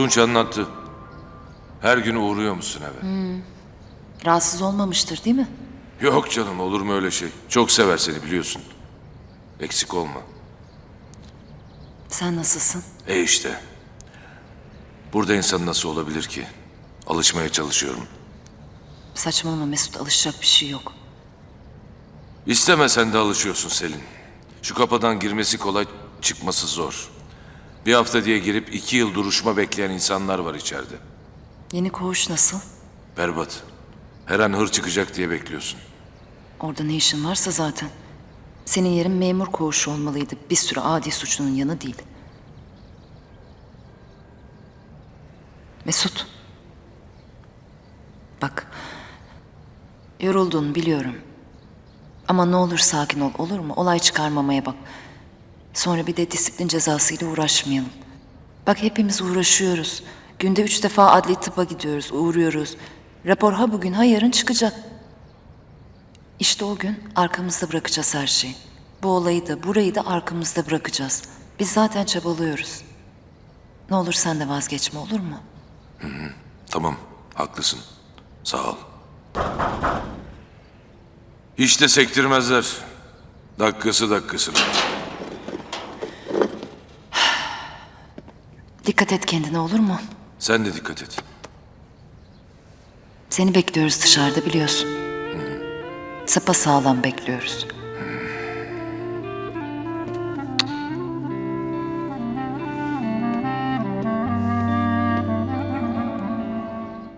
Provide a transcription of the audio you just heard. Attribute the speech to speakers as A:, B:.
A: Tunç anlattı. Her gün uğruyor musun eve?
B: Rahatsız olmamıştır değil mi?
A: Yok canım olur mu öyle şey? Çok sever seni biliyorsun. Eksik olma.
B: Sen nasılsın?
A: E işte. Burada insan nasıl olabilir ki? Alışmaya çalışıyorum.
B: Saçmalama Mesut alışacak bir şey yok.
A: İstemesen de alışıyorsun Selin. Şu kapıdan girmesi kolay, çıkması zor. Bir hafta diye girip iki yıl duruşma bekleyen insanlar var içeride.
B: Yeni koğuş nasıl?
A: Berbat. Her an hır çıkacak diye bekliyorsun.
B: Orada ne işin varsa zaten. Senin yerin memur koğuşu olmalıydı. Bir sürü adi suçlunun yanı değil. Mesut. Bak. Yoruldun biliyorum. Ama ne olur sakin ol olur mu? Olay çıkarmamaya bak. Sonra bir de disiplin cezasıyla uğraşmayalım. Bak hepimiz uğraşıyoruz. Günde üç defa adli tıpa gidiyoruz, uğruyoruz. Rapor ha bugün ha yarın çıkacak. İşte o gün arkamızda bırakacağız her şeyi. Bu olayı da burayı da arkamızda bırakacağız. Biz zaten çabalıyoruz. Ne olur sen de vazgeçme olur mu?
A: Tamam, haklısın. Sağ ol. Hiç de sektirmezler. Dakikası dakikasına.
B: Dikkat et kendine olur mu?
A: Sen de dikkat et.
B: Seni bekliyoruz dışarıda biliyorsun. Sapa sağlam bekliyoruz.